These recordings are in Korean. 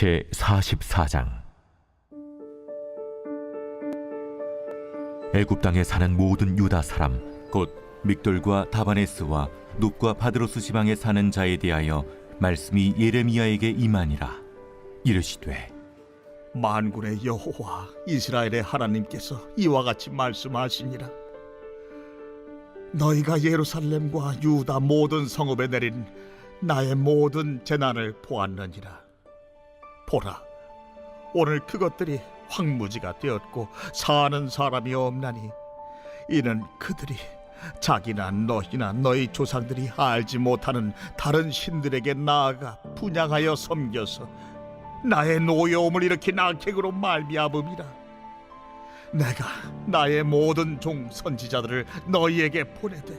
제 44장. 애굽 땅에 사는 모든 유다 사람 곧 믹돌과 다바네스와 눕과 바드로스 지방에 사는 자에 대하여 말씀이 예레미야에게 임하니라. 이르시되 만군의 여호와 이스라엘의 하나님께서 이와 같이 말씀하시니라. 너희가 예루살렘과 유다 모든 성읍에 내린 나의 모든 재난을 보았느니라 보라. 오늘 그것들이 황무지가 되었고 사는 사람이 없나니 이는 그들이 자기나 너희나 너희 조상들이 알지 못하는 다른 신들에게 나아가 분양하여 섬겨서 나의 노여움을 일으킨 악행으로 말미암음이라. 내가 나의 모든 종 선지자들을 너희에게 보내되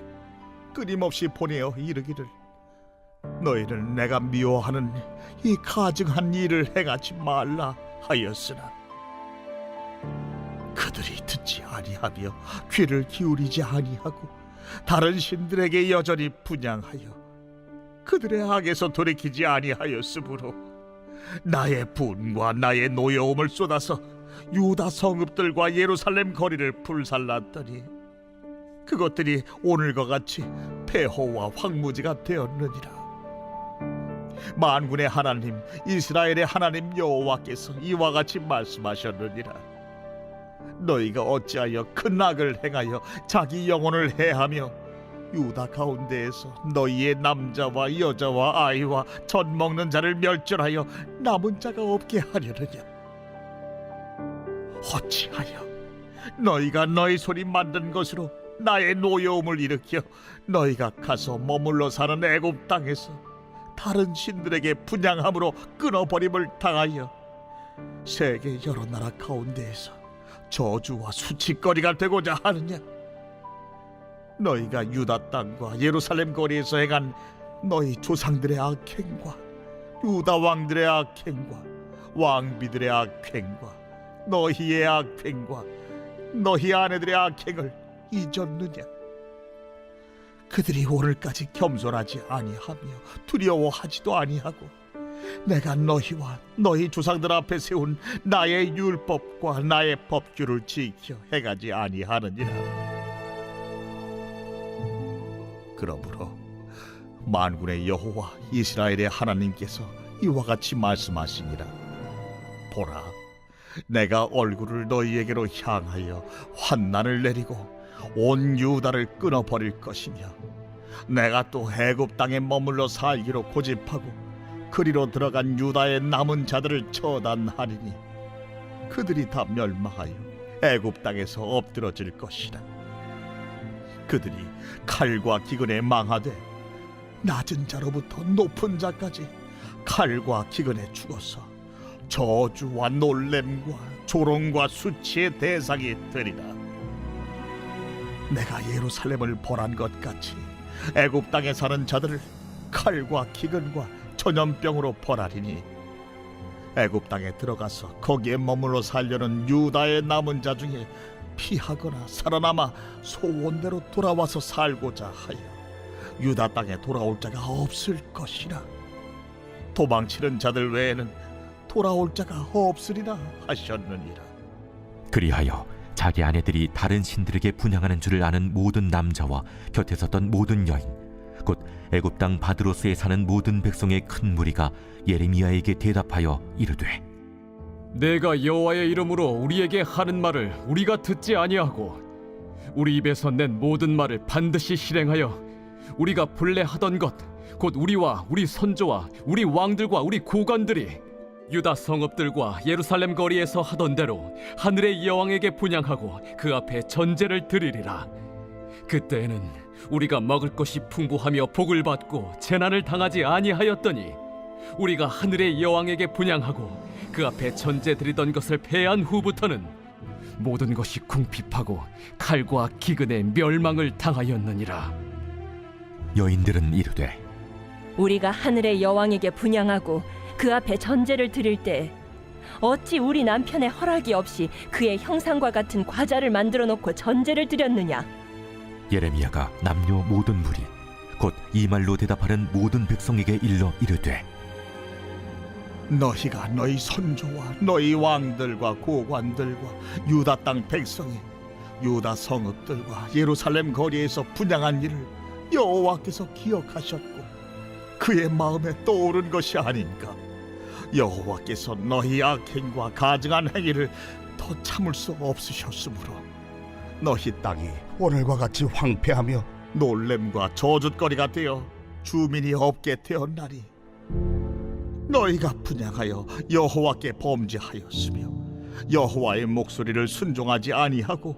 끊임없이 보내어 이르기를 너희를 내가 미워하는 이 가증한 일을 행하지 말라 하였으나 그들이 듣지 아니하며 귀를 기울이지 아니하고 다른 신들에게 여전히 분양하여 그들의 악에서 돌이키지 아니하였으므로 나의 분과 나의 노여움을 쏟아서 유다 성읍들과 예루살렘 거리를 불살랐더니 그것들이 오늘과 같이 폐허와 황무지가 되었느니라 만군의 하나님 이스라엘의 하나님 여호와께서 이와 같이 말씀하셨느니라. 너희가 어찌하여 큰 악을 행하여 자기 영혼을 해하며 유다 가운데에서 너희의 남자와 여자와 아이와 젖 먹는 자를 멸절하여 남은 자가 없게 하려느냐? 어찌하여 너희가 너희 손이 만든 것으로 나의 노여움을 일으켜 너희가 가서 머물러 사는 애굽 땅에서 다른 신들에게 분양함으로 끊어버림을 당하여 세계 여러 나라 가운데에서 저주와 수치거리가 되고자 하느냐? 너희가 유다 땅과 예루살렘 거리에서 행한 너희 조상들의 악행과 유다 왕들의 악행과 왕비들의 악행과 너희의 악행과 너희 아내들의 악행을 잊었느냐 그들이 오늘까지 겸손하지 아니하며 두려워하지도 아니하고 내가 너희와 너희 조상들 앞에 세운 나의 율법과 나의 법규를 지켜 행하지 아니하느니라. 그러므로 만군의 여호와 이스라엘의 하나님께서 이와 같이 말씀하시니라. 보라 내가 얼굴을 너희에게로 향하여 환난을 내리고 온 유다를 끊어 버릴 것이며 내가 또 애굽 땅에 머물러 살기로 고집하고 그리로 들어간 유다의 남은 자들을 처단하리니 그들이 다 멸망하여 애굽 땅에서 엎드러질 것이라 그들이 칼과 기근에 망하되 낮은 자로부터 높은 자까지 칼과 기근에 죽어서 저주와 놀램과 조롱과 수치의 대상이 되리라. 내가 예루살렘을 벌한 것 같이 애굽 땅에 사는 자들을 칼과 기근과 전염병으로 벌하리니 애굽 땅에 들어가서 거기에 머물러 살려는 유다의 남은 자 중에 피하거나 살아남아 소원대로 돌아와서 살고자 하여 유다 땅에 돌아올 자가 없을 것이라. 도망치는 자들 외에는 돌아올 자가 없으리라 하셨느니라. 그리하여 자기 아내들이 다른 신들에게 분양하는 줄을 아는 모든 남자와 곁에 섰던 모든 여인 곧 애굽 땅 바드로스에 사는 모든 백성의 큰 무리가 예레미야에게 대답하여 이르되 내가 여호와의 이름으로 우리에게 하는 말을 우리가 듣지 아니하고 우리 입에서 낸 모든 말을 반드시 실행하여 우리가 본래 하던 것 곧 우리와 우리 선조와 우리 왕들과 우리 고관들이 유다 성읍들과 예루살렘 거리에서 하던 대로 하늘의 여왕에게 분양하고 그 앞에 전제를 드리리라. 그때에는 우리가 먹을 것이 풍부하며 복을 받고 재난을 당하지 아니하였더니 우리가 하늘의 여왕에게 분양하고 그 앞에 전제 드리던 것을 패한 후부터는 모든 것이 궁핍하고 칼과 기근에 멸망을 당하였느니라. 여인들은 이르되 우리가 하늘의 여왕에게 분양하고 그 앞에 전제를 드릴 때 어찌 우리 남편의 허락이 없이 그의 형상과 같은 과자를 만들어 놓고 전제를 드렸느냐? 예레미야가 남녀 모든 무리 곧 이 말로 대답하는 모든 백성에게 일러 이르되 너희가 너희 선조와 너희 왕들과 고관들과 유다 땅 백성이 유다 성읍들과 예루살렘 거리에서 분양한 일을 여호와께서 기억하셨고 그의 마음에 떠오른 것이 아닌가 여호와께서 너희 악행과 가증한 행위를 더 참을 수 없으셨으므로 너희 땅이 오늘과 같이 황폐하며 놀램과 저주거리가 되어 주민이 없게 되었나니 너희가 분양하여 여호와께 범죄하였으며 여호와의 목소리를 순종하지 아니하고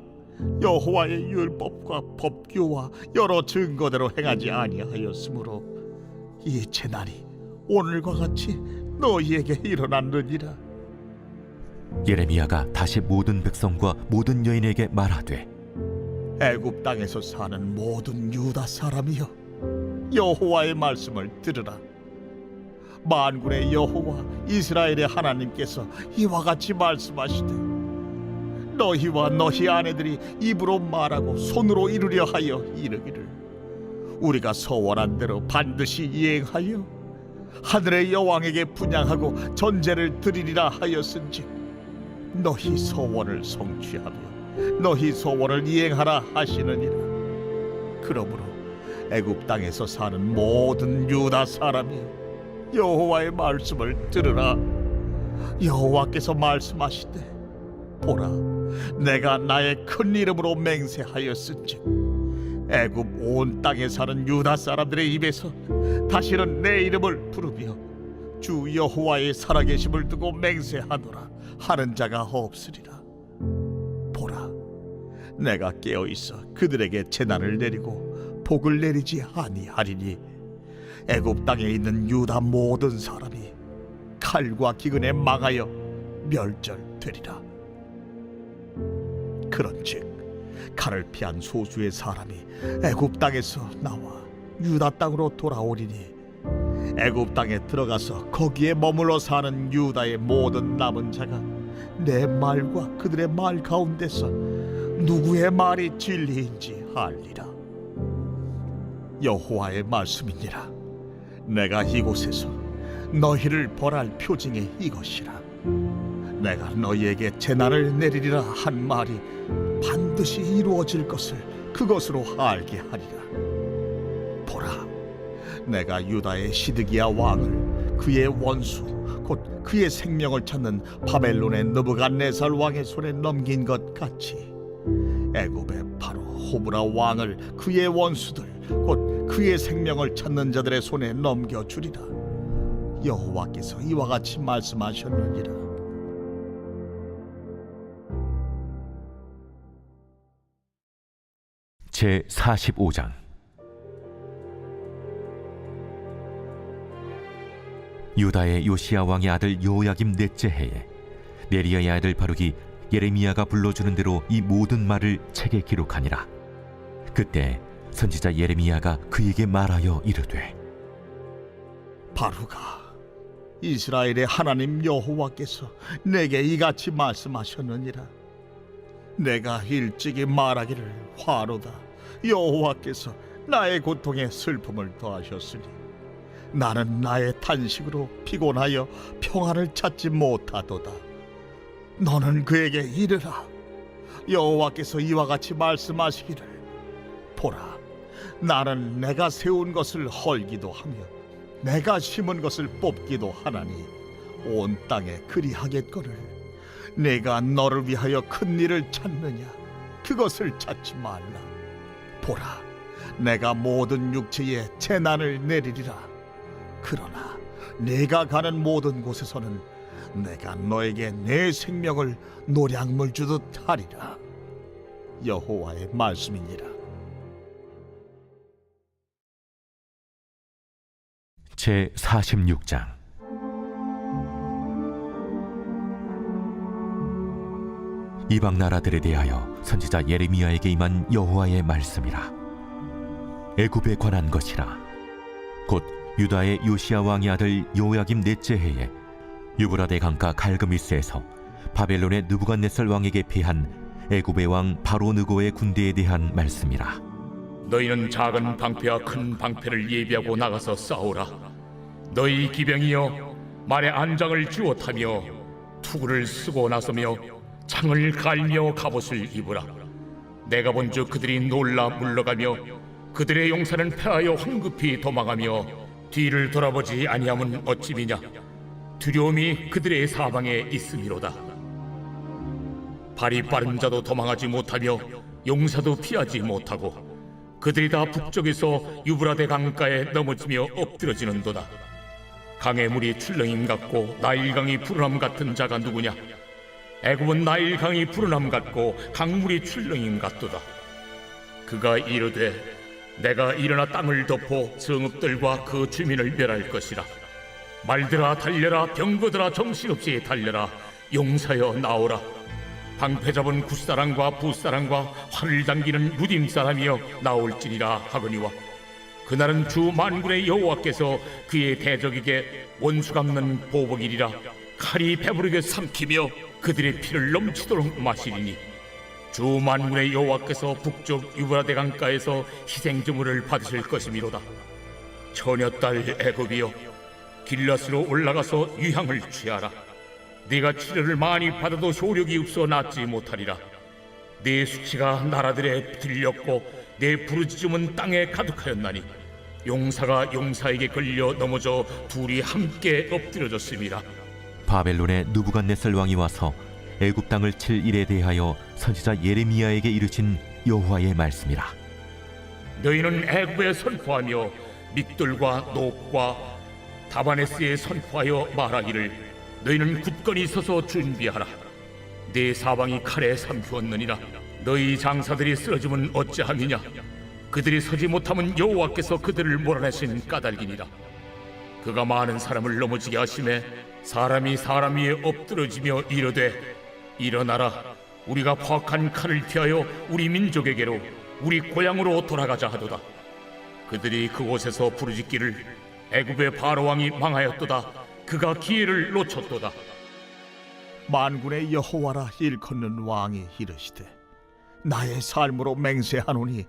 여호와의 율법과 법규와 여러 증거대로 행하지 아니하였으므로 이 재난이 오늘과 같이 너희에게 일어났느니라. 예레미야가 다시 모든 백성과 모든 여인에게 말하되 애굽 땅에서 사는 모든 유다 사람이여 여호와의 말씀을 들으라. 만군의 여호와 이스라엘의 하나님께서 이와 같이 말씀하시되 너희와 너희 아내들이 입으로 말하고 손으로 이루려 하여 이르기를 우리가 서원한 대로 반드시 이행하여 하늘의 여왕에게 분양하고 전제를 드리리라 하였은지 너희 소원을 성취하며 너희 소원을 이행하라 하시느니라. 그러므로 애굽 땅에서 사는 모든 유다 사람이 여호와의 말씀을 들으라. 여호와께서 말씀하시되 보라 내가 나의 큰 이름으로 맹세하였은즉 애굽 온 땅에 사는 유다 사람들의 입에서 다시는 내 이름을 부르며 주 여호와의 살아계심을 두고 맹세하노라 하는 자가 없으리라. 보라 내가 깨어 있어 그들에게 재난을 내리고 복을 내리지 아니하리니 애굽 땅에 있는 유다 모든 사람이 칼과 기근에 망하여 멸절되리라. 그런즉 칼을 피한 소수의 사람이 애굽 땅에서 나와 유다 땅으로 돌아오리니 애굽 땅에 들어가서 거기에 머물러 사는 유다의 모든 남은 자가 내 말과 그들의 말 가운데서 누구의 말이 진리인지 알리라. 여호와의 말씀이니라. 내가 이곳에서 너희를 벌할 표징이 이것이라. 내가 너희에게 재난을 내리리라 한 말이 반드시 이루어질 것을 그것으로 알게 하리라. 보라 내가 유다의 시드기야 왕을 그의 원수 곧 그의 생명을 찾는 바벨론의 느부갓네살 왕의 손에 넘긴 것 같이 애굽의 바로 호브라 왕을 그의 원수들 곧 그의 생명을 찾는 자들의 손에 넘겨 주리라. 여호와께서 이와 같이 말씀하셨느니라 제 45장. 유다의 요시야 왕의 아들 요야김 넷째 해에 네리야의 아들 바룩이 예레미야가 불러주는 대로 이 모든 말을 책에 기록하니라. 그때 선지자 예레미야가 그에게 말하여 이르되 바루가 이스라엘의 하나님 여호와께서 내게 이같이 말씀하셨느니라. 내가 일찍이 말하기를 화로다 여호와께서 나의 고통에 슬픔을 더하셨으니 나는 나의 탄식으로 피곤하여 평안을 찾지 못하도다. 너는 그에게 이르라. 여호와께서 이와 같이 말씀하시기를 보라. 나는 내가 세운 것을 헐기도 하며 내가 심은 것을 뽑기도 하나니 온 땅에 그리하겠거늘. 내가 너를 위하여 큰 일을 찾느냐? 그것을 찾지 말라 보라 내가 모든 육체에 재난을 내리리라. 그러나 내가 가는 모든 곳에서는 내가 너에게 내 생명을 노량물 주듯 하리라. 여호와의 말씀이니라. 제 46장 이방 나라들에 대하여 선지자 예레미야에게 임한 여호와의 말씀이라. 애굽에 관한 것이라. 곧 유다의 요시야 왕의 아들 요야김 넷째 해에 유브라데 강가 갈그미스에서 바벨론의 느부갓네살 왕에게 피한 애굽의 왕 바로 느고의 군대에 대한 말씀이라. 너희는 작은 방패와 큰 방패를 예비하고 나가서 싸우라. 너희 기병이여, 말에 안장을 쥐어 타며 투구를 쓰고 나서며 창을 갈며 갑옷을 입으라. 내가 본즉 그들이 놀라 물러가며 그들의 용사는 패하여 황급히 도망하며 뒤를 돌아보지 아니함은 어찌미냐? 두려움이 그들의 사방에 있음이로다. 발이 빠른 자도 도망하지 못하며 용사도 피하지 못하고 그들이 다 북쪽에서 유브라데 강가에 넘어지며 엎드러지는도다. 강의 물이 출렁임 같고 나일강이 푸른함 같은 자가 누구냐 애굽은 나일강이 푸른함 같고 강물이 출렁임 같도다. 그가 이르되 내가 일어나 땅을 덮어 성읍들과 그 주민을 멸할 것이라. 말들아 달려라 병거들아 정신없이 달려라. 용사여 나오라. 방패 잡은 굿사람과 부사람과 활을 당기는 무딤 사람이여 나올지니라 하거니와. 그날은 주 만군의 여호와께서 그의 대적에게 원수 갚는 보복이리라. 칼이 배부르게 삼키며 그들의 피를 넘치도록 마시리니 주 만군의 여호와께서 북쪽 유브라데 강가에서 희생 제물을 받으실 것이미로다. 처녀딸 애굽이여 길라스로 올라가서 유향을 취하라. 네가 치료를 많이 받아도 효력이 없어 낫지 못하리라. 네 수치가 나라들에 들렸고 내 부르짖음은 땅에 가득하였나니 용사가 용사에게 걸려 넘어져 둘이 함께 엎드려졌음이라 바벨론의 누부갓네살 왕이 와서 애굽 땅을 칠 일에 대하여 선지자 예레미야에게 이르신 여호와의 말씀이라. 너희는 애굽에 선포하며 믹돌과 녹과 다바네스에 선포하여 말하기를 너희는 굳건히 서서 준비하라. 네 사방이 칼에 삼키었느니라. 너희 장사들이 쓰러지면 어찌함이냐? 그들이 서지 못하면 여호와께서 그들을 몰아내신 까닭이니라. 그가 많은 사람을 넘어지게 하심에 사람이 사람 위에 엎드러지며 이르되 일어나라. 우리가 포악한 칼을 피하여 우리 민족에게로 우리 고향으로 돌아가자 하도다. 그들이 그곳에서 부르짖기를 애굽의 바로 왕이 망하였도다. 그가 기회를 놓쳤도다. 만군의 여호와라 일컫는 왕이 이르시되 나의 삶으로 맹세하노니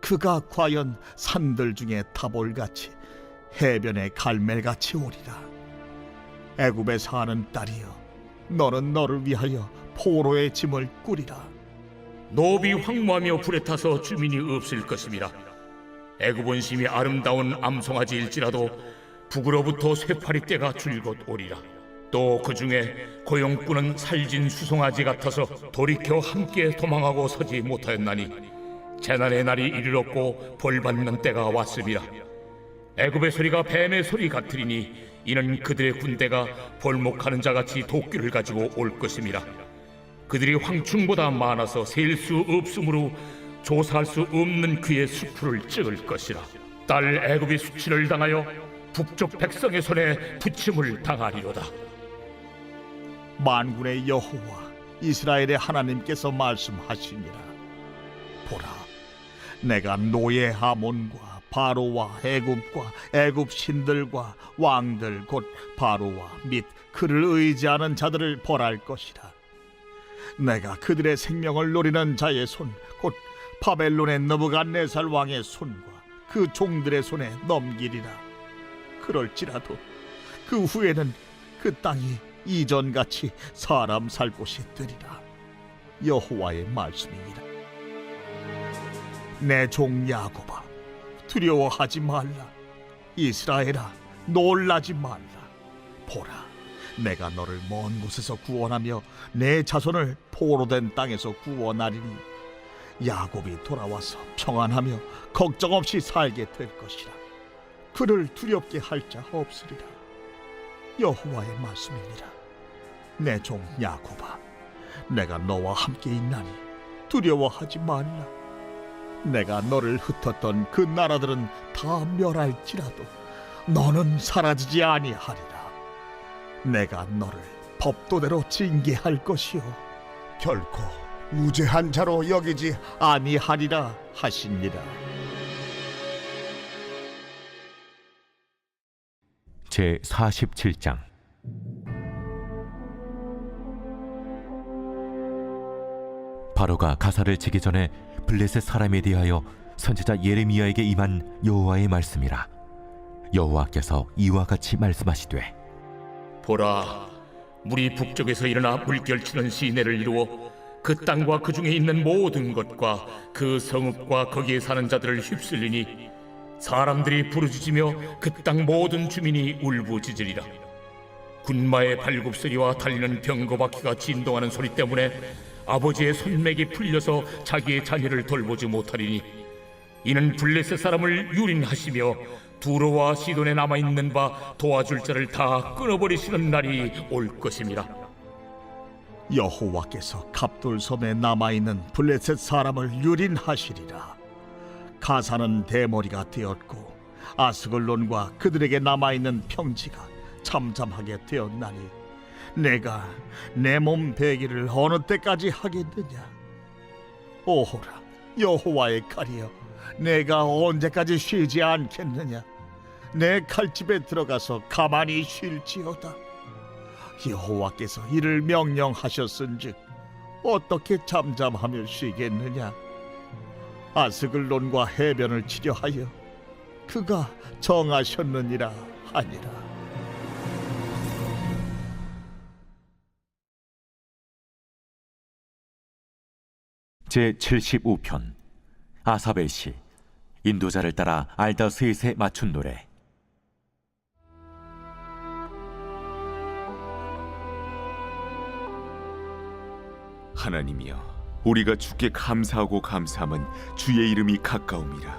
그가 과연 산들 중에 타볼같이 해변의 갈멜같이 오리라 애굽에 사는 딸이여 너는 너를 위하여 포로의 짐을 꾸리라. 노비 황무하며 불에 타서 주민이 없을 것임이라 애굽은 심히 아름다운 암송아지일지라도 북으로부터 쇠파리 떼가 줄곧 오리라. 또 그 중에 고용꾼은 살진 수송아지 같아서 돌이켜 함께 도망하고 서지 못하였나니 재난의 날이 이르렀고 벌 받는 때가 왔음이라 애굽의 소리가 뱀의 소리 같으리니 이는 그들의 군대가 벌목하는 자같이 도끼를 가지고 올 것임이라 그들이 황충보다 많아서 셀 수 없으므로 조사할 수 없는 그의 수풀을 찍을 것이라. 딸 애굽이 수치를 당하여 북쪽 백성의 손에 부침을 당하리로다. 만군의 여호와 이스라엘의 하나님께서 말씀하시니라. 보라 내가 노예 하몬과 바로와 애굽과 애굽 신들과 왕들 곧 바로와 및 그를 의지하는 자들을 벌할 것이라. 내가 그들의 생명을 노리는 자의 손 곧 바벨론의 너부갓네살 왕의 손과 그 종들의 손에 넘기리라. 그럴지라도 그 후에는 그 땅이 이전같이 사람 살 곳이 되리라. 여호와의 말씀이니라. 내 종 야곱아 두려워하지 말라. 이스라엘아 놀라지 말라. 보라 내가 너를 먼 곳에서 구원하며 내 자손을 포로된 땅에서 구원하리니 야곱이 돌아와서 평안하며 걱정 없이 살게 될 것이라. 그를 두렵게 할 자 없으리라. 여호와의 말씀이니라. 내 종 야곱아 내가 너와 함께 있나니 두려워하지 말라 내가 너를 흩었던 그 나라들은 다 멸할지라도 너는 사라지지 아니하리라. 내가 너를 법도대로 징계할 것이요. 결코 무죄한 자로 여기지 아니하리라 하시니라. 제 47장. 바로가 가사를 치기 전에 블레셋 사람에 대하여 선지자 예레미야에게 임한 여호와의 말씀이라 여호와께서 이와 같이 말씀하시되 보라, 물이 북쪽에서 일어나 물결치는 시내를 이루어 그 땅과 그 중에 있는 모든 것과 그 성읍과 거기에 사는 자들을 휩쓸리니 사람들이 부르짖으며 그 땅 모든 주민이 울부짖으리라. 군마의 발굽 소리와 달리는 병거바퀴가 진동하는 소리 때문에 아버지의 손맥이 풀려서 자기의 자녀를 돌보지 못하리니 이는 블레셋 사람을 유린하시며 두로와 시돈에 남아 있는 바 도와줄 자를 다 끊어버리시는 날이 올 것임이라. 여호와께서 갑돌섬에 남아 있는 블레셋 사람을 유린하시리라. 가사는 대머리가 되었고 아스글론과 그들에게 남아 있는 평지가 잠잠하게 되었나니 내가 내 몸 베기를 어느 때까지 하겠느냐? 오호라 여호와의 칼이여, 내가 언제까지 쉬지 않겠느냐? 내 칼집에 들어가서 가만히 쉴지어다. 여호와께서 이를 명령하셨은즉 어떻게 잠잠하며 쉬겠느냐? 아스글론과 해변을 치려하여 그가 정하셨느니라 하니라. 제 75편 아사벨 시 인도자를 따라 알다 셋에 맞춘 노래. 하나님이여 우리가 주께 감사하고 감사함은 주의 이름이 가까움이라.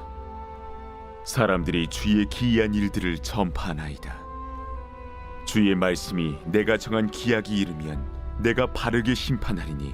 사람들이 주의 기이한 일들을 전파하나이다. 주의 말씀이 내가 정한 기약이 이르면 내가 바르게 심판하리니